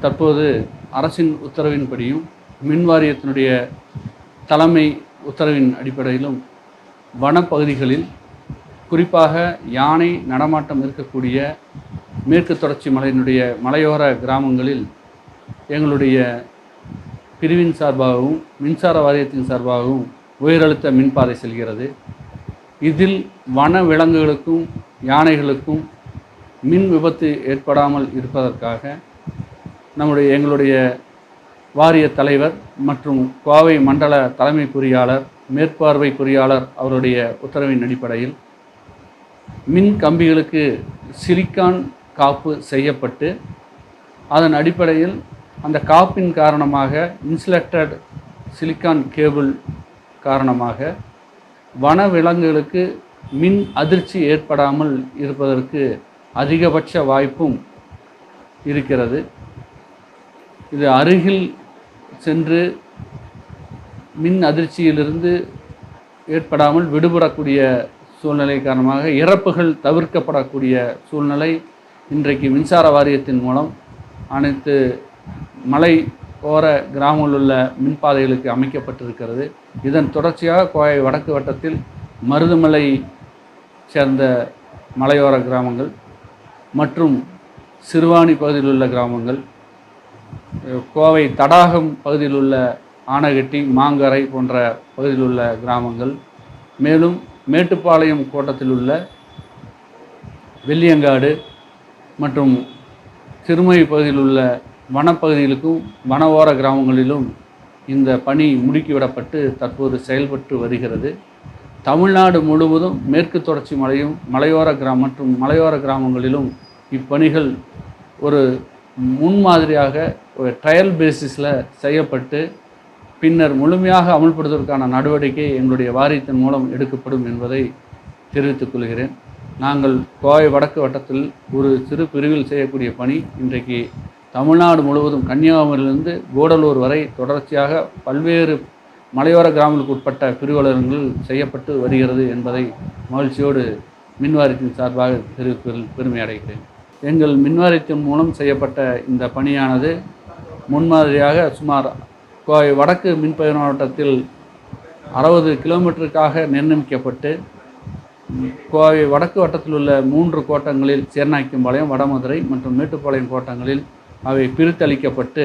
தற்போது அரசின் உத்தரவின்படியும் மின் வாரியத்தினுடைய தலைமை உத்தரவின் அடிப்படையிலும் வனப்பகுதிகளில் குறிப்பாக யானை நடமாட்டம் இருக்கக்கூடிய மேற்கு தொடர்ச்சி மலையினுடைய மலையோர கிராமங்களில் எங்களுடைய பிரிவின் சார்பாகவும் மின்சார வாரியத்தின் சார்பாகவும் உயரழுத்த மின்பாதை செல்கிறது. இதில் வன விலங்குகளுக்கும் யானைகளுக்கும் மின் விபத்து ஏற்படாமல் இருப்பதற்காக நம்முடைய எங்களுடைய வாரிய தலைவர் மற்றும் கோவை மண்டல தலைமை பொறியாளர் மேற்பார்வை பொறியாளர் அவருடைய உத்தரவின் அடிப்படையில் மின் கம்பிகளுக்கு சிலிக்கான் காப்பு செய்யப்பட்டு அதன் அடிப்படையில் அந்த காப்பின் காரணமாக இன்சுலேட்டட் சிலிக்கான் கேபிள் காரணமாக வன விலங்குகளுக்கு மின் அதிர்ச்சி ஏற்படாமல் இருப்பதற்கு அதிகபட்ச வாய்ப்பும் இருக்கிறது. இது அருகில் சென்று மின் அதிர்ச்சியிலிருந்து ஏற்படாமல் விடுபடக்கூடிய சூழ்நிலை காரணமாக இறப்புகள் தவிர்க்கப்படக்கூடிய சூழ்நிலை இன்றைக்கு மின்சார வாரியத்தின் மூலம் அனைத்து மலை ஓர கிராமங்களில் உள்ள மின்பாதைகளுக்கு அமைக்கப்பட்டிருக்கிறது. இதன் தொடர்ச்சியாக கோவை வடக்கு வட்டத்தில் மருதுமலை சேர்ந்த மலையோர கிராமங்கள் மற்றும் சிறுவாணி பகுதியில் உள்ள கிராமங்கள் கோவை தடாகம் பகுதியில் உள்ள ஆனகட்டி மாங்கரை போன்ற பகுதியில் உள்ள கிராமங்கள். மேலும் மேட்டுப்பாளையம் கோட்டத்தில் உள்ள வெள்ளியங்காடு மற்றும் சிறுமை பகுதியில் உள்ள வனப்பகுதிகளுக்கும் வனவோர கிராமங்களிலும் இந்த பணி முடுக்கிவிடப்பட்டு தற்போது செயல்பட்டு வருகிறது. தமிழ்நாடு முழுவதும் மேற்கு தொடர்ச்சி மலையும் மலையோர கிராமம் மற்றும் மலையோர கிராமங்களிலும் இப்பணிகள் ஒரு முன்மாதிரியாக ட்ரையல் பேசிஸில் செய்யப்பட்டு பின்னர் முழுமையாக அமல்படுத்துவதற்கான நடவடிக்கை எங்களுடைய வாரியத்தின் மூலம் எடுக்கப்படும் என்பதை தெரிவித்துக் கொள்கிறேன். நாங்கள் கோவை வடக்கு வட்டத்தில் ஒரு சிறு பிரிவில் செய்யக்கூடிய பணி இன்றைக்கு தமிழ்நாடு முழுவதும் கன்னியாகுமரியிலிருந்து கூடலூர் வரை தொடர்ச்சியாக பல்வேறு மலையோர கிராமங்களுக்கு உட்பட்ட பிரிவலகங்கள் செய்யப்பட்டு வருகிறது என்பதை மகிழ்ச்சியோடு மின்வாரியத்தின் சார்பாக தெரிவிப்பதில் பெருமை அடைகிறேன். எங்கள் மின்வாரியத்தின் மூலம் செய்யப்பட்ட இந்த பணியானது முன்மாதிரியாக சுமார் கோவை வடக்கு மின்பயிர் மாவட்டத்தில் அறுபது கிலோமீட்டருக்காக நிர்ணயிக்கப்பட்டு கோவை வடக்கு வட்டத்தில் உள்ள மூன்று கோட்டங்களில் சேர்நாய்க்கம்பாளையம் வடமதுரை மற்றும் மேட்டுப்பாளையம் கோட்டங்களில் அவை பிரித்தளிக்கப்பட்டு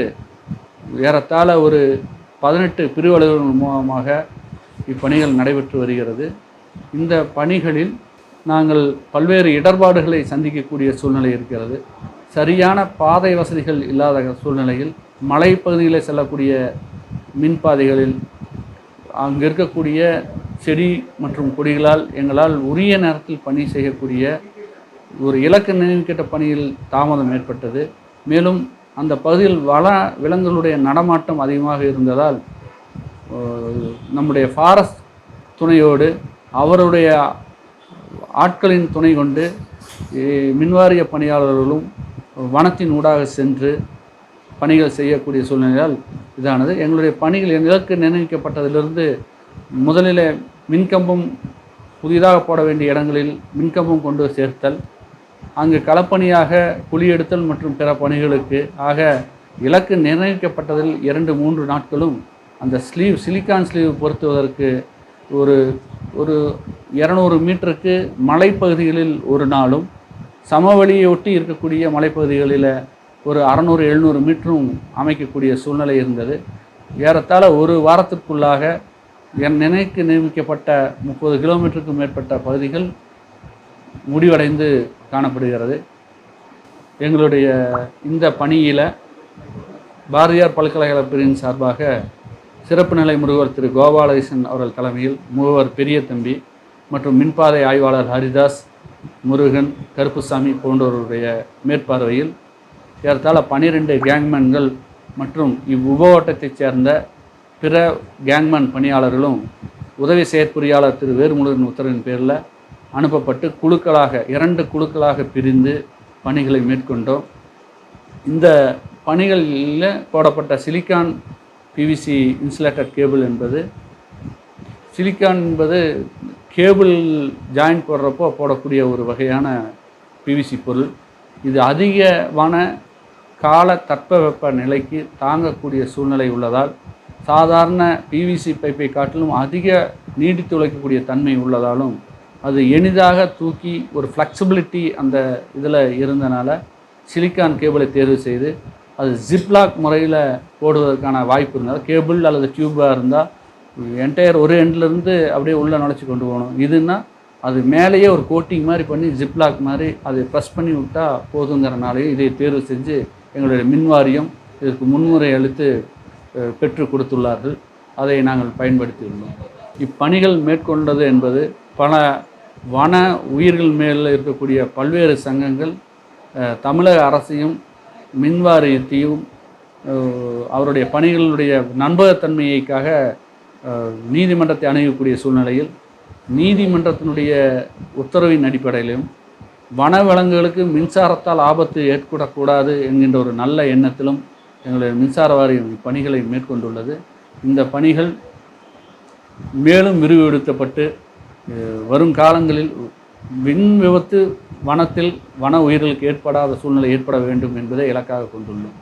ஏறத்தாழ ஒரு பதினெட்டு பிரிவலைகள் மூலமாக இப்பணிகள் நடைபெற்று வருகிறது. இந்த பணிகளில் நாங்கள் பல்வேறு இடர்பாடுகளை சந்திக்கக்கூடிய சூழ்நிலை இருக்கிறது. சரியான பாதை வசதிகள் இல்லாத சூழ்நிலையில் மலைப்பகுதிகளில் செல்லக்கூடிய மின்பாதைகளில் அங்கே இருக்கக்கூடிய செடி மற்றும் கொடிகளால் எங்களால் உரிய நேரத்தில் பணி செய்யக்கூடிய ஒரு இலக்கு நினைவுக்கிட்ட பணியில் தாமதம் ஏற்பட்டது. மேலும் அந்த பகுதியில் வன விலங்குகளுடைய நடமாட்டம் அதிகமாக இருந்ததால் நம்முடைய ஃபாரஸ்ட் துணையோடு அவருடைய ஆட்களின் துணை கொண்டு மின்வாரிய பணியாளர்களும் வனத்தின் ஊடாக சென்று பணிகள் செய்யக்கூடிய சூழ்நிலையால் இதானது. எங்களுடைய பணிகள் இலக்கு நிர்ணயிக்கப்பட்டதிலிருந்து முதலில் மின்கம்பம் புதிதாக போட வேண்டிய இடங்களில் மின்கம்பம் கொண்டு சேர்த்தல் அங்கு களப்பணியாக குழி எடுத்தல் மற்றும் பிற பணிகளுக்கு. ஆக இலக்கு நிர்ணயிக்கப்பட்டதில் இரண்டு மூன்று நாட்களும் அந்த ஸ்லீவ் சிலிக்கான் ஸ்லீவ் பொருத்துவதற்கு ஒரு ஒரு இரநூறு மீட்டருக்கு மலைப்பகுதிகளில் ஒரு நாளும் சமவெளியை ஒட்டி இருக்கக்கூடிய மலைப்பகுதிகளில் ஒரு அறநூறு எழுநூறு மீட்டரும் அமைக்கக்கூடிய சூழ்நிலை இருந்தது. ஏறத்தாழ ஒரு வாரத்திற்குள்ளாக என் நினைக்கு நியமிக்கப்பட்ட முப்பது கிலோமீட்டருக்கும் மேற்பட்ட பகுதிகள் முடிவடைந்து காணப்படுகிறது. எங்களுடைய இந்த பணியில் பாரதியார் பல்கலைக்கழக பிரிவின் சார்பாக சிறப்பு நிலை முருகர் திரு கோபாலகிருஷ்ணன் அவர்கள் தலைமையில் மூவர் பெரிய தம்பி மற்றும் மின்பாதை ஆய்வாளர் ஹரிதாஸ் முருகன் கருப்புசாமி போன்றோருடைய மேற்பார்வையில் ஏறத்தாழ பனிரெண்டு கேங்மேன்கள் மற்றும் இவ்வுபவட்டத்தைச் சேர்ந்த பிற கேங்மேன் பணியாளர்களும் உதவி செயற்பொறியாளர் திரு வேறுமுருகன் உத்தரவின் பேரில் அனுப்பப்பட்டு குழுக்களாக இரண்டு குழுக்களாக பிரிந்து பணிகளை மேற்கொண்டோம். இந்த பணிகளில் போடப்பட்ட சிலிக்கான் பிவிசி இன்சுலேட்டட் கேபிள் என்பது சிலிக்கான் என்பது கேபிள் ஜாயின் போடுறப்போ போடக்கூடிய ஒரு வகையான பிவிசி பொருள். இது அதிகமான கால தட்பவெப்ப நிலைக்கு தாங்கக்கூடிய சூழ்நிலை உள்ளதால் சாதாரண பிவிசி பைப்பை காட்டிலும் அதிக நீடித்து உழைக்கக்கூடிய தன்மை உள்ளதாலும் அது எளிதாக தூக்கி ஒரு ஃப்ளெக்சிபிலிட்டி அந்த இதில் இருந்தனால சிலிக்கான் கேபிளை தேர்வு செய்து அது ஜிப்லாக் முறையில் போடுவதற்கான வாய்ப்பு இருந்தால் கேபிள் அல்லது டியூபாக இருந்தால் என்டையர் ஒரு எண்ட்லேருந்து அப்படியே உள்ளே நுழைச்சி கொண்டு போகணும். இதுன்னா அது மேலேயே ஒரு கோட்டிங் மாதிரி பண்ணி ஜிப்லாக் மாதிரி அதை ப்ரெஸ் பண்ணி விட்டால் போதுங்கிறனாலையும் இதை தேர்வு செஞ்சு எங்களுடைய மின் வாரியம் இதற்கு முன்முறை அளித்து பெற்று கொடுத்துள்ளார்கள். அதை நாங்கள் பயன்படுத்தியுள்ளோம். இப்பணிகள் மேற்கொண்டது என்பது பல வன உயிர்கள் மேல் இருக்கக்கூடிய பல்வேறு சங்கங்கள் தமிழக அரசையும் மின்வாரியத்தையும் அவருடைய பணிகளுடைய நண்பகத்தன்மையைக்காக நீதிமன்றத்தை அணுகக்கூடிய சூழ்நிலையில் நீதிமன்றத்தினுடைய உத்தரவின் அடிப்படையிலும் வனவிலங்குகளுக்கு மின்சாரத்தால் ஆபத்து ஏற்படக்கூடாது என்கின்ற ஒரு நல்ல எண்ணத்திலும் எங்களுடைய மின்சார வாரியம் இப்பணிகளை மேற்கொண்டுள்ளது. இந்த பணிகள் மேலும் விரிவுபடுத்தப்பட்டு வரும் காலங்களில் மின் விபத்து வனத்தில் வன உயிர்களுக்கு ஏற்படாத சூழ்நிலை ஏற்பட வேண்டும் என்பதை இலக்காக கொண்டுள்ளோம்.